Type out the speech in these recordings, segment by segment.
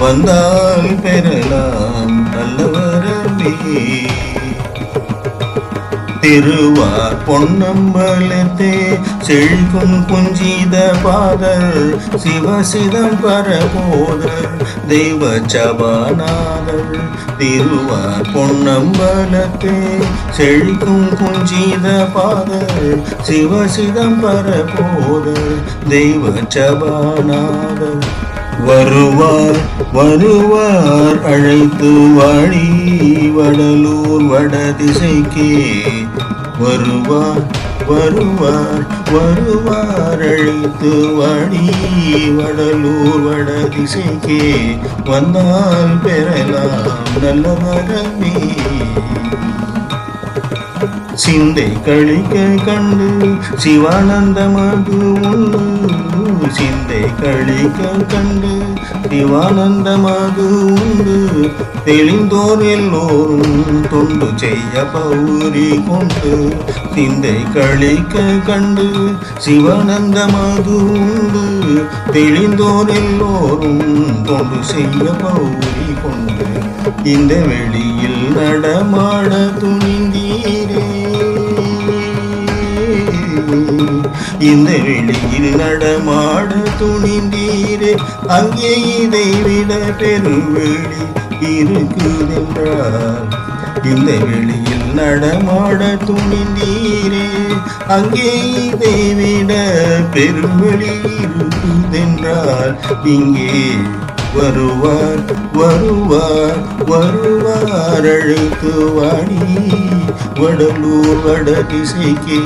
வந்தால் பெறலாம் நல்லவரமே திருவார் பொன்னம்பலத்தே செழிக்கும் குஞ்சித பாதர் சிவசிதம் போதர் தெய்வ சபாநாதர். திருவார் பொன்னம்பலத்தே செழிக்கும் குஞ்சித பாதர் சிவசிதம் போதர் தெய்வ சபாநாதர். வருவார் வருவார் அழைத்து வாழி வடலூர் வடதிசைக்கே. வருவார் வருவார் வருவார் அழைத்து வாடி வடலூர் வடதிசைக்கே. வந்தால் பெறலாம் நல்ல மரமே சிந்தை கழிக்க கண்டு சிவானந்த மது உண்டு சிந்தை கண்டு திவானந்தமது உண்டு தெளிந்தோர் எல்லோரும் தொண்டு செய்ய பௌரி கொண்டு சிந்தை கழிக்க கண்டு சிவானந்தமது உண்டு தெளிந்தோர் எல்லோரும் தொண்டு செய்ய பௌரி கொண்டு இந்த வெளியில் நடமாட துணிந்தி இந்த வெளியில் நடமாடு துணிந்தீரே அங்கே இதை விட பெருவெளி இருக்குதென்றார். இந்த வெளியில் நடமாட துணிந்தீரே அங்கே இதை விட பெருவெளி இருக்குதென்றார். இங்கே வருவார் வருவார் வருவார் அழைத்து வாடி வடலூர் வட திசைக்கே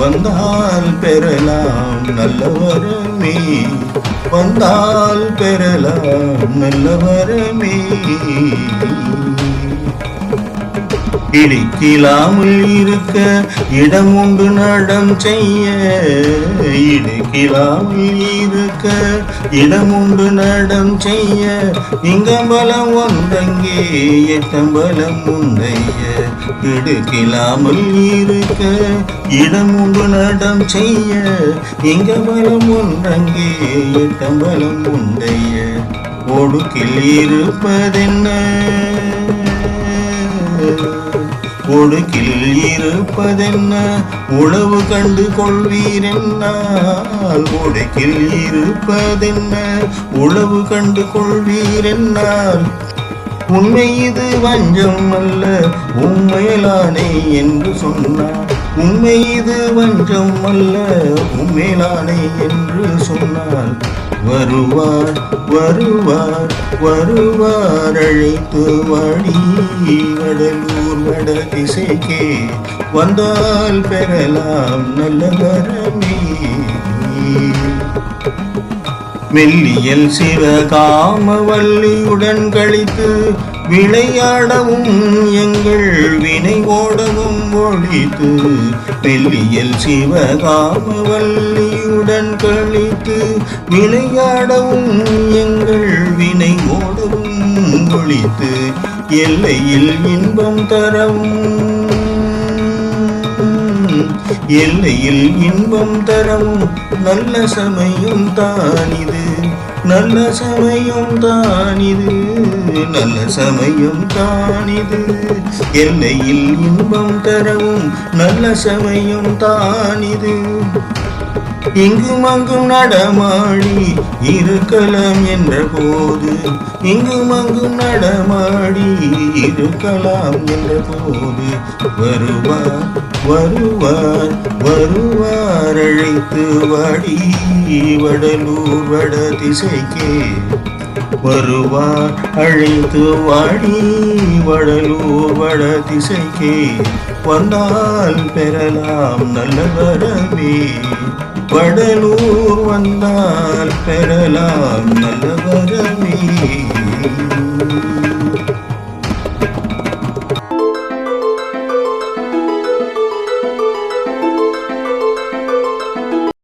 வந்தால் பெறலாம் நல்லவரமே வந்தால் பெறலாம் நல்லவரமே இடுக்கிலாமல் இருக்க இடம் உண்டு நடம் செய்ய. இடுக்கிலாமல் இருக்க இடம் உண்டு நடம் செய்ய. இங்க பலம் ஒன்றங்கே எட்டம்பலம் உண்டைய இடுக்கிலாமல் இருக்க இடம் உண்டு நடம் செய்ய. இங்க பலம் ஒன்றங்கே எட்டம்பலம் உண்டைய ஒடுக்கில் இருப்பதென்ன? ஒடுக்கில் இருப்பதென்ன உழவு கண்டு கொள்வீரென்னால் ஒடுக்கில் இருப்பதென்ன? உழவு கண்டு கொள்வீரென்னால் உண்மை இது வஞ்சம் அல்ல உண்மையிலானே என்று சொன்னார் உண்மை இது வஞ்சம் அல்ல உண்மையிலானே என்று சொன்னார் வருவார் வருவார் வருவார் அழைத்து வழி வடலூர் வட திசைக்கே வந்தால் பெறலாம் நல்ல வரமே. மெல்லியல் சிவகாமவல்லியுடன் கழித்து விளையாடவும் எங்கள் வினை ஓடவும் ஒழித்து மெல்லியல் சிவகாமவல்லியுடன் கழித்து விளையாடவும் எங்கள் வினை ஓடவும் ஒழித்து எல்லையில் இன்பம் தரவும். எல்லையில் இன்பம் தரவும் நல்ல சமயம் தான் இது. நல்ல சமயம் தானிது நல்ல சமயம் தானிது. எல்லையில் இன்பம் தரவும் நல்ல சமயம் தானிது. இங்கும் அங்கும் நடமாடி இருக்கலாம் என்ற போது இங்கும் அங்கும் நடமாடி இருக்கலாம் என்ற போது வருவார் வருவார் வருவார் அழைத்து வாடி வடலூர் வட திசைக்கே வருவார் அழைத்து வாடி வடலூர் வட திசைக்கே வந்தால் பெறலாம் நல்ல வரமே வடலூர் வந்தால் பெறலாம் நல்ல வரமே